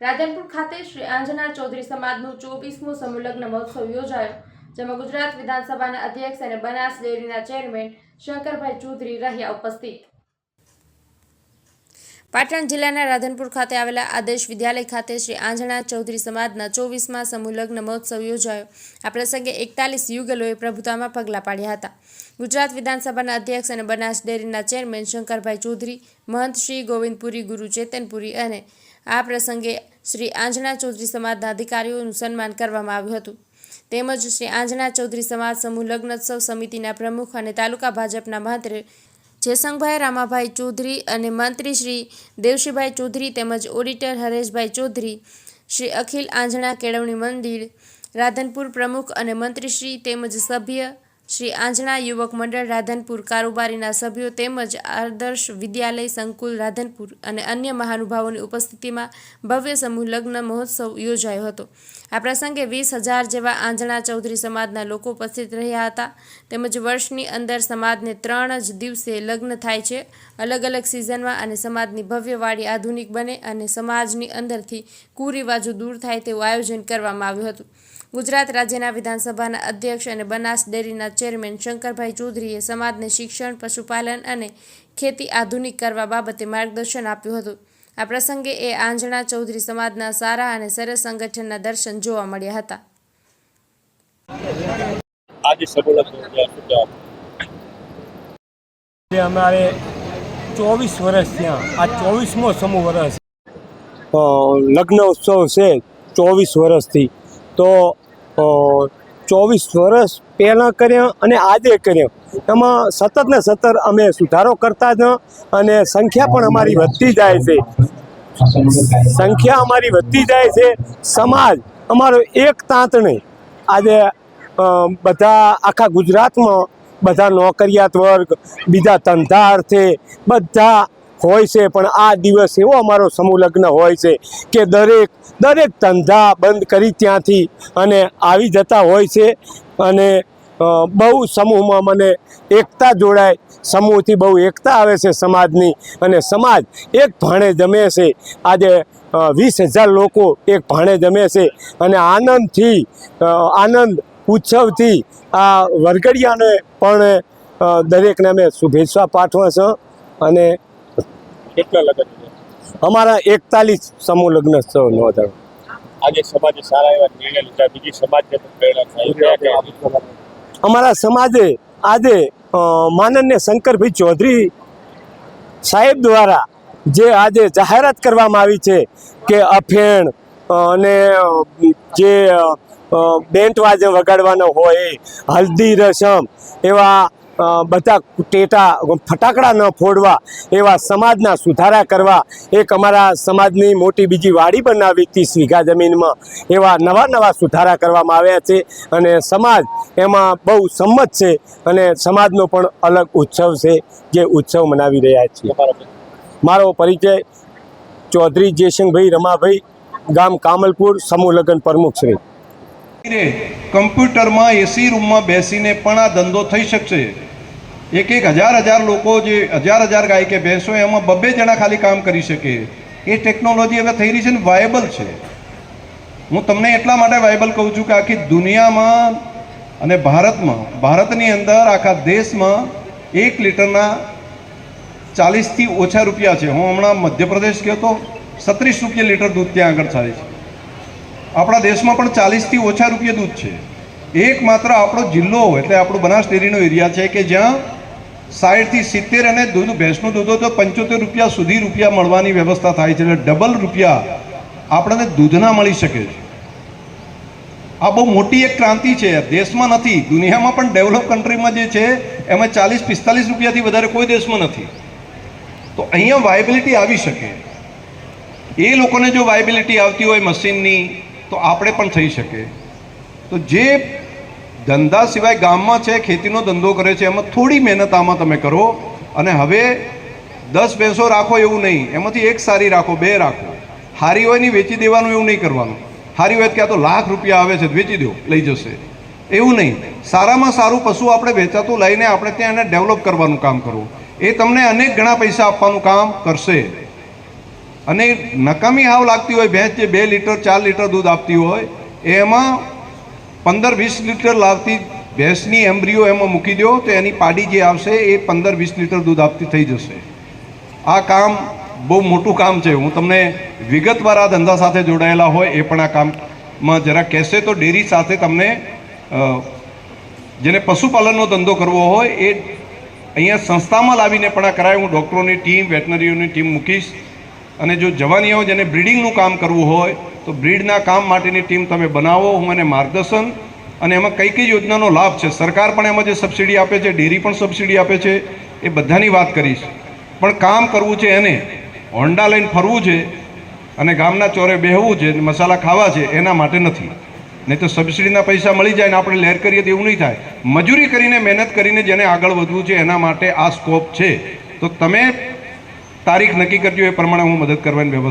રાધનપુર ખાતે શ્રી આંજના ચૌધરી સમાજનું ચોવીસમો સમૂહલગ્ન મહોત્સવ યોજાયો, જેમાં ગુજરાત વિધાનસભાના અધ્યક્ષ અને બનાસ ડેરીના ચેરમેન શંકરભાઈ ચૌધરી રહ્યા ઉપસ્થિત. પાટણ જિલ્લાના રાધનપુર ખાતે આવેલા આદેશ વિદ્યાલય ખાતે શ્રી આંજણા ચૌધરી સમાજના ચોવીસમાં સમૂહલગ્ન મહોત્સવ યોજાયો. આ પ્રસંગે એકતાલીસ યુગલોએ પ્રભુતામાં પગલાં પાડ્યા હતા. ગુજરાત વિધાનસભાના અધ્યક્ષ અને બનાસ ડેરીના ચેરમેન શંકરભાઈ ચૌધરી, મહંત શ્રી ગોવિંદપુરી, ગુરુ ચેતનપુરી અને આ પ્રસંગે શ્રી આંજણા ચૌધરી સમાજના અધિકારીઓનું સન્માન કરવામાં આવ્યું હતું. તેમજ શ્રી આંજણા ચૌધરી સમાજ સમૂહ લગ્નોત્સવ સમિતિના પ્રમુખ અને તાલુકા ભાજપના મહાત્રે જયસંગભાઈ રામાભાઈ ચૌધરી અને મંત્રી શ્રી દેવશીભાઈ ચૌધરી તેમજ ઓડિટર હરેશભાઈ ચૌધરી, શ્રી અખિલ આંજણા કેળવણી મંદિર, રાધનપુર પ્રમુખ અને મંત્રીશ્રી તેમજ સભ્ય શ્રી આંજણા યુવક મંડળ રાધનપુર કારોબારીના સભ્યો તેમજ આદર્શ વિદ્યાલય સંકુલ રાધનપુર અને અન્ય મહાનુભાવોની ઉપસ્થિતિમાં ભવ્ય સમૂહ લગ્ન મહોત્સવ યોજાયો હતો. આ પ્રસંગે વીસ હજાર જેવા આંજણા ચૌધરી સમાજના લોકો ઉપસ્થિત રહ્યા હતા. તેમજ વર્ષની અંદર સમાજને ત્રણ જ દિવસે લગ્ન થાય છે. અલગ અલગ સિઝનમાં અને સમાજની ભવ્ય વાડી આધુનિક બને અને સમાજની અંદરથી કુરિવાજો દૂર થાય તેવું આયોજન કરવામાં આવ્યું હતું. ગુજરાત રાજ્યના વિધાનસભાના અધ્યક્ષ અને બનાસ ડેરીના ચેરમેન શંકરભાઈ ચૌધરીએ સમાજને શિક્ષણ પશુપાલન અને ખેતી આધુનિક કરવા બાબતે માર્ગદર્શન આપ્યું હતું. આ પ્રસંગે એ આંજણા ચૌધરી સમાજના સારા અને સરસ સંગઠનના દર્શન જોવા મળ્યા હતા. આજે અમારે ચોવીસ વર્ષ ત્યાં આ ચોવીસમો સમૂહ વર્ષ અ, લગ્ન ઉત્સવ છે ચોવીસ વર્ષથી તો ચોવીસ વર્ષ પહેલાં કર્યા અને આજે કર્યા. એમાં સતત ને સતત અમે સુધારો કરતા જ અને સંખ્યા પણ અમારી વધતી જાય છે. સંખ્યા અમારી વધતી જાય છે. સમાજ અમારો એક તાંતણે આજે બધા આખા ગુજરાતમાં બધા નોકરિયાત વર્ગ, બીજા ધંધા અર્થે બધા હોય છે, પણ આ દિવસ એવો અમારો સમૂહ લગ્ન હોય છે કે દરેક દરેક ધંધા બંધ કરી ત્યાંથી અને આવી જતા હોય છે અને બહુ સમૂહમાં મને એકતા જોડાય. સમૂહથી બહુ એકતા આવે છે સમાજની અને સમાજ એક ભાણે જમે છે. આજે વીસ હજાર લોકો એક ભાણે જમે છે અને આનંદથી આનંદ ઉત્સવથી આ વરઘડિયાને પણ દરેકને અમે શુભેચ્છા પાઠવા છે અને કેટલા લગ્ન અમારા એકતાલીસ સમૂહ લગ્ન ઉત્સવ નોંધાયો આજે સમાજે સારા એવા નિર્ણય લીધા બીજી સમાજને પણ પ્રેરણા અમારા સમાજે આજે માનન્ય શંકરભાઈ ચૌધરી સાહેબ દ્વારા જે આજે જાહેરાત કરવામાં આવી છે કે અફેણ અને જે બેન્ટ વાજે વગાડવાનો હોય હલ્દી રસમ એવા બધા ટેટા ફટાકડા ન ફોડવા એવા સમાજના સુધારા કરવા એક અમારા સમાજની મોટી બીજી વાડી બનાવી ત્રીસ વીઘા જમીનમાં એવા નવા નવા સુધારા કરવામાં આવ્યા છે અને સમાજ એમાં બહુ સંમત છે અને સમાજનો પણ અલગ ઉત્સવ છે જે ઉત્સવ મનાવી રહ્યા છીએ. મારો પરિચય ચૌધરી જયસિંહભાઈ રમાભાઈ ગામ કામલપુર સમૂહ લગ્ન પ્રમુખ શ્રી. કમ્પ્યુટરમાં એસી રૂમમાં બેસીને પણ આ ધંધો થઈ શકશે. એક એક હજાર હજાર લોકો જે હજાર હજાર ગાય કે ભેંસો એમાં બબ્બે જણા ખાલી કામ કરી શકે. એ ટેકનોલોજી હવે થઈ રહી છે ને વાયેબલ છે. હું તમને એટલા માટે વાયેબલ કહું છું કે આખી દુનિયામાં અને ભારતમાં, ભારતની અંદર આખા દેશમાં એક લીટરના ચાલીસથી ઓછા રૂપિયા છે. હું હમણાં મધ્યપ્રદેશ ગયો તો સત્રીસ રૂપિયા લીટર દૂધ ત્યાં આગળ થાય છે. આપણા દેશમાં પણ ચાલીસથી ઓછા રૂપિયા દૂધ છે. એકમાત્ર આપણો જિલ્લો એટલે આપણો બનાસ ડેરીનો એરિયા છે કે જ્યાં સાઠથી સિત્તેર અને દૂધ ભેંસનું દૂધ તો પંચોતેર રૂપિયા સુધી રૂપિયા મળવાની વ્યવસ્થા થાય છે એટલે ડબલ રૂપિયા આપણને દૂધના મળી શકે છે. આ બહુ મોટી એક ક્રાંતિ છે. દેશમાં નથી, દુનિયામાં પણ ડેવલપ કન્ટ્રીમાં જે છે, એમાં ચાલીસ પિસ્તાલીસ રૂપિયાથી વધારે કોઈ દેશમાં નથી. તો અહીંયા વાયબિલિટી આવી શકે. એ લોકોને જો વાયબિલિટી આવતી હોય મશીનની, તો આપણે પણ થઈ શકે. તો જે ધંધા સિવાય ગામમાં છે, ખેતીનો ધંધો કરે છે, એમાં થોડી મહેનત આમાં તમે કરો. અને હવે દસ ભેંસો રાખો એવું નહીં, એમાંથી એક સારી રાખો, બે રાખો. હારી હોયની વેચી દેવાનું એવું નહીં કરવાનું. હારી હોય ક્યાં તો લાખ રૂપિયા આવે છે, વેચી દો, લઈ જશે. એવું નહીં. સારામાં સારું પશુ આપણે વેચાતું લઈને આપણે ત્યાં એને ડેવલપ કરવાનું કામ કરવું. એ તમને અનેક ઘણા પૈસા આપવાનું કામ કરશે. અને નકામી હાવ લાગતી હોય, ભેંસ જે બે લીટર, ચાર લીટર દૂધ આપતી હોય, એમાં પંદર વીસ લીટર લાવતી ભેંસની એમ્બ્રીઓ એમાં મૂકી દો તો એની પાડી જે આવશે એ પંદર વીસ લીટર દૂધ આપતી થઈ જશે. આ કામ બહુ મોટું કામ છે. હું તમને વિગતવાર આ ધંધા સાથે જોડાયેલા હોય એ પણ આ કામમાં જરા કહેશે તો ડેરી સાથે તમને જેને પશુપાલનનો ધંધો કરવો હોય એ અહીંયા સંસ્થામાં લાવીને પણ આ કરાય. હું ડૉક્ટરોની ટીમ, વેટનરીઓની ટીમ મૂકીશ. અને જો જવાની હોય જેને બ્રીડિંગનું કામ કરવું હોય તો બ્રીડના કામ માટેની ટીમ તમે બનાવો, હું એને માર્ગદર્શન. અને એમાં કઈ કઈ યોજનાનો લાભ છે? સરકાર પણ એમાં જે સબસિડી આપે છે, ડેરી પણ સબસિડી આપે છે, એ બધાની વાત કરીશ. પણ કામ કરવું છે એને. હોન્ડા લઈને ફરવું છે અને ગામના ચોરે બેહવું છે, મસાલા ખાવા છે, એના માટે નથી. નહીં તો સબસિડીના પૈસા મળી જાય ને આપણે લહેર કરીએ તો એવું નહીં થાય. મજૂરી કરીને, મહેનત કરીને જેને આગળ વધવું છે, એના માટે આ સ્કોપ છે. તો તમે તારીખ નક્કી કરજો, એ પ્રમાણે હું મદદ કરવાની વ્યવસ્થા